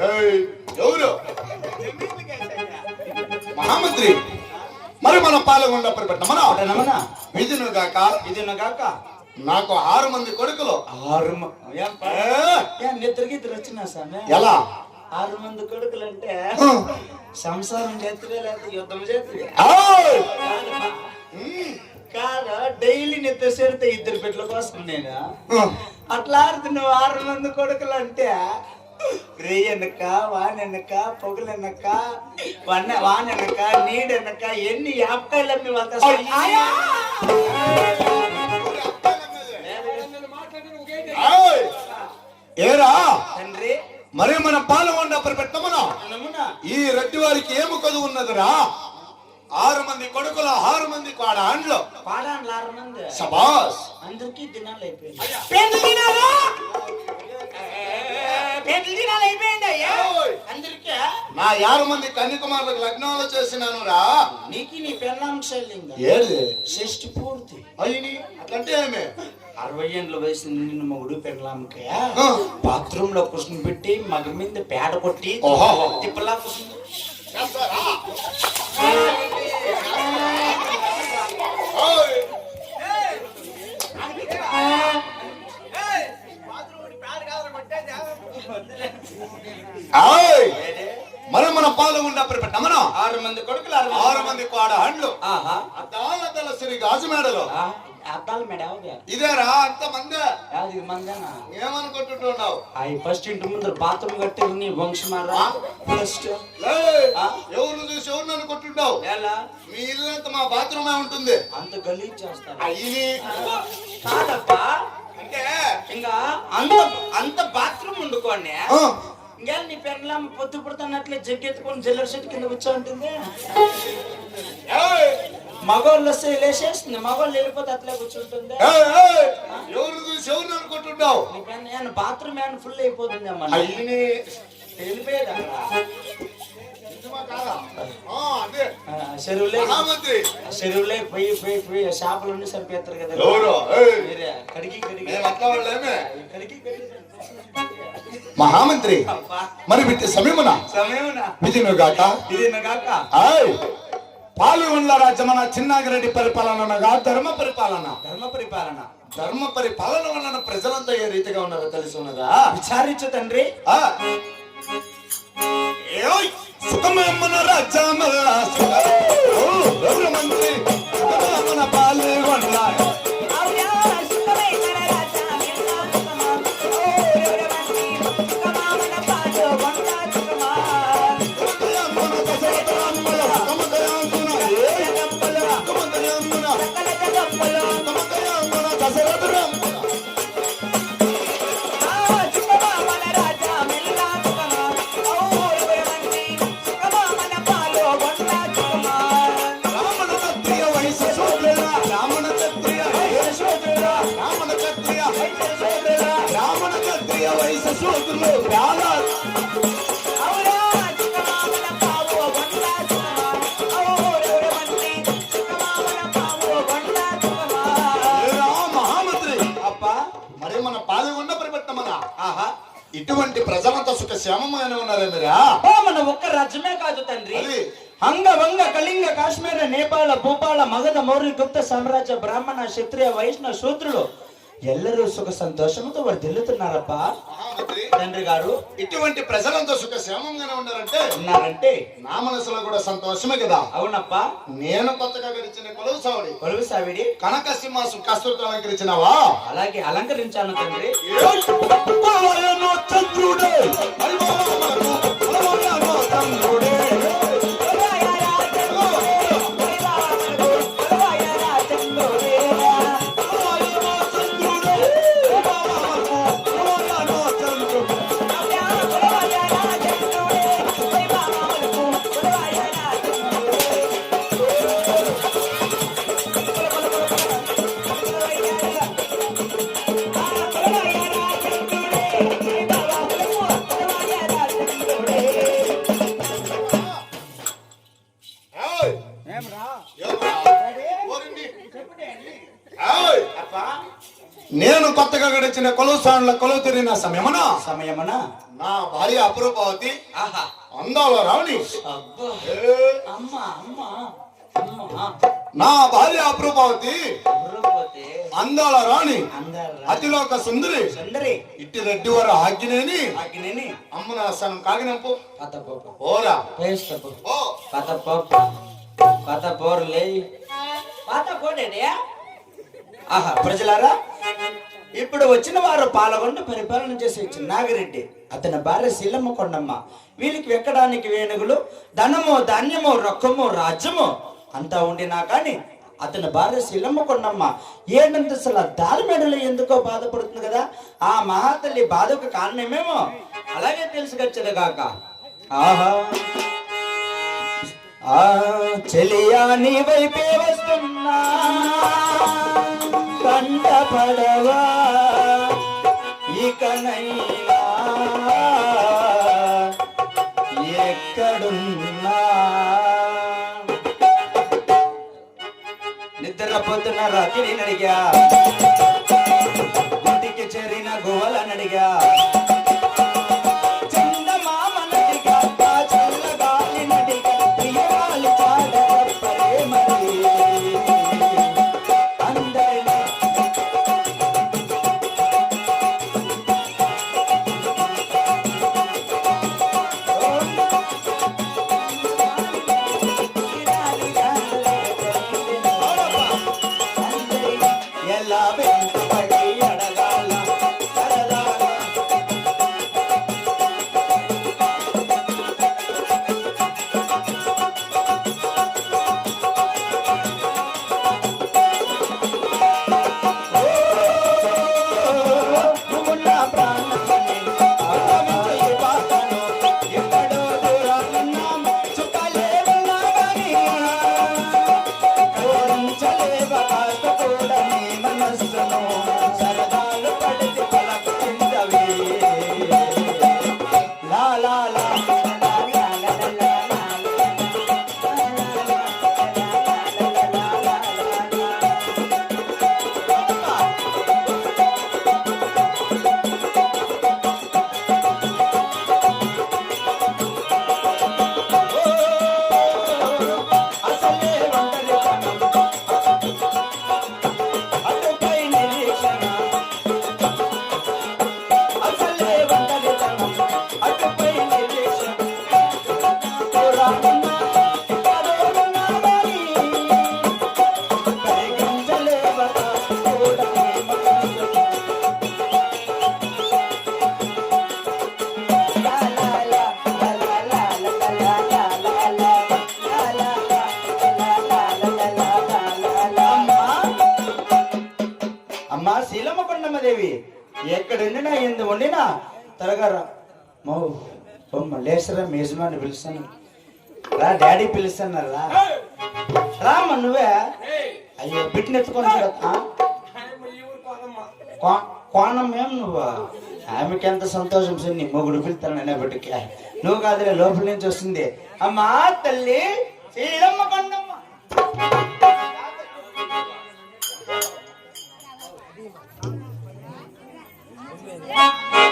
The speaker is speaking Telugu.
ఎవరు? మహామంత్రి. మరి మన పాల్గొండ పరిపెట్టమనా నమన విధును గాక ఇది కాక నాకు ఆరు మంది కొడుకులు. ఆరు నిద్రకి ఇద్దరు వచ్చినా స్వామి ఎలా? ఆరు మంది కొడుకులు అంటే సంసారం చేతులే లేకపోతే యుద్ధం చేతులే కాదు? డైలీ నిద్ర చేరితే ఇద్దరు బిడ్డల కోసం నేను? అట్లా ఆడుతు నువ్వు ఆరు మంది కొడుకులు అంటే రేయనక వానెనక పొగలెనక వన్న వానెనక నీడెనక ఎన్ని యాపకాయలు అమ్మి వాళ్ళ ఏయ్, ఏరా తండ్రి మరి మన పాల్గొండ పరిపెట్టమనా నమ్మునా ఈ రెడ్డి వారికి ఏమి కొదువు ఉన్నదిరా ఆరు మంది కొడుకుల ఆరు మంది కాడ అండ్లు పాడాను ఆరు మంది సబాస్ అందరికీ దినాలు అయిపోయింది అయిపోయింది అయ్యా. అందరికీ? నా ఆరు మంది కన్యకుమారులకు లగ్నాలు చేసినాను రా. నీకు నీ పెళ్ళాం శైలింగా ఏది? షష్టి పూర్తి. అయ్యి అట్లంటే ఏమి? అరవై ఏళ్ళ వయసు నిన్ను మొగుడు పెళ్ళాంకే. బాత్రూమ్లో కూర్చుని పెట్టి మగ మీద పేడ కొట్టి. తిప్పలా కూర్చుని ఆరు మంది కొడుకులు ఆరు మంది కాడ ఆహా. అద్దాల శ్రీ గాజుమేడలో ఆ, అద్దాల మేడ ఇదేరా అంత మందే. యాది మందేనా? ఏమనుకుంటున్నావు అవి ఫస్ట్ ఇంటి ముందు బాత్రూమ్ కట్టి నీ వంశమారా. ఫస్ట్? ఎవరు చూసి ఎవరు అనుకుంటున్నావు ఎలా మీ ఇల్లు అంతా మా బాత్రూమే ఉంటుంది. అంత గలీజ్ చేస్తారు? అయ్యి. కాదప్పా. అంటే ఇంకా అంత అంత బాత్రూమ్ వండుకోండి ఆ, ఇంకా నీ పెళ్ళం పొద్దు పుడుతున్నట్లే జగ్గెత్తుకొని జల్లర చెట్టు కింద కూర్చో ఉంటుంది ఏయ్, మగవాళ్ళు వస్తే లేచేస్తుంది. మగవాళ్ళు వెళ్ళిపోతే అట్లే కూర్చుంటుంది. ఎవరు చూసి ఎవరు అనుకుంటున్నావు? బాత్రూమ్ ఏమన్నా ఫుల్ అయిపోతుంది అమ్మా వెళ్ళిపోయేదా? చెరువులే. పోయి పోయి పోయి చేపలు ఉండి సరిపోతారు కదా. కడిగి వాళ్ళేమే. కడిగి కడిగి. మహామంత్రి. మరి విట్టి సమయమున? సమయమునా? విధిను గాక ఇది కాక ఆయ్! పాల్గొండ్ల రాజ్యమన చిన్నాగిరెడ్డి పరిపాలనగా ధర్మ పరిపాలన. ధర్మ పరిపాలన. ధర్మ పరిపాలన వలన ప్రజలంతా ఏ రీతిగా ఉన్నారో తెలిసి ఉన్నదా? విచారించు తండ్రి! సుఖమేమన రాజ్యమల్ల పాల్గొండ పరిపెట్టమన ఆహా ఇటువంటి ప్రజలంతా సుఖ శ్యామమైన ఉన్నారే మీరా? మన ఒక్క రాజ్యమే కాదు తండ్రి. అది. అంగ వంగ కళింగ కాశ్మీర నేపాళ భూపాల మగధ మౌర్య గుప్త సామ్రాజ్య బ్రాహ్మణ క్షత్రియ వైష్ణవ శూద్రులు ఎల్లరూ సుఖ సంతోషంతో వర్ధిల్లుతున్నారప్ప మహామంత్రి తండ్రి గారు ఇటువంటి ప్రజలంతా సుఖ శ్యామంగానే ఉన్నారంటే? ఉన్నారంటే? నా మనసులో కూడా సంతోషమే కదా. అవునప్ప నేను కొత్తగా గడిచిన కొలువు సావుడి. కొలువు సావిడి. కనక సింహాసు కస్తూర్తో అలంకరించినావా? అలాగే అలంకరించాను తండ్రి. చంద్రుడే. చంద్రుడే. వచ్చిన కొలువు ಸಾಣ್ಲ కొలువు తిరిగిన సమయమనా? సమయమనా? నా భార్య అపురూపవతి. ఆహా. అందాల రావణి. నా భార్య అపురూపవతి. అందాల రాణి. అతిలోక సుందరి. సుందరి. ఇట్టి రెడ్డి వారు ఆజ్ఞనేని ఆజ్ఞనేని అమ్మ నా సనం కాగినంపు. ఓరా పేస్తపు ఓ ఆహా ప్రజలారా? ఇప్పుడు వచ్చిన వారు పాలగొండ పరిపాలన చేసే చిన్నాగిరెడ్డి అతని భార్య శీలమ్మ కొండమ్మ. వీళ్ళకి ఎక్కడానికి వేణుగులు ధనము ధాన్యము రొక్కము రాజ్యము అంతా ఉండినా కానీ అతని భార్య శీలమ్మ కొండమ్మ. ఏడంతసల అసలు మెడలు ఎందుకో బాధపడుతుంది కదా? ఆ మహాతల్లి బాధకు కారణమేమో? అలాగే తెలుసుకొచ్చదు కాక. ఆహా. ఆ చెలియా నీ వైపే వస్తున్నా. కంట పడవా ఇకనైనా ఎక్కడున్నా? నిద్రపోతున్న రాత్రి నడిగా. గుడికి చేరిన గువలనడిగా la vez. దేవి ఎక్కడుండినా ఎందు వండినా త్వరగా మౌ బొమ్మ లేసరా మీ యజమాని పిలుస్తాను రా డాడీ పిలుస్తాను రా. రామ్మ నువ్వే? అయ్యో బిడ్డని ఎత్తుకొని కోణం ఏం నువ్వు? ఆమెకి ఎంత సంతోషం సార్ నీ మొగుడు పిలుతాననే బిడ్డకి నువ్వు కాదులే లోపల నుంచి వస్తుంది. అమ్మా తల్లి శ్రీరమ్మ కొండమ్మ. Yeah.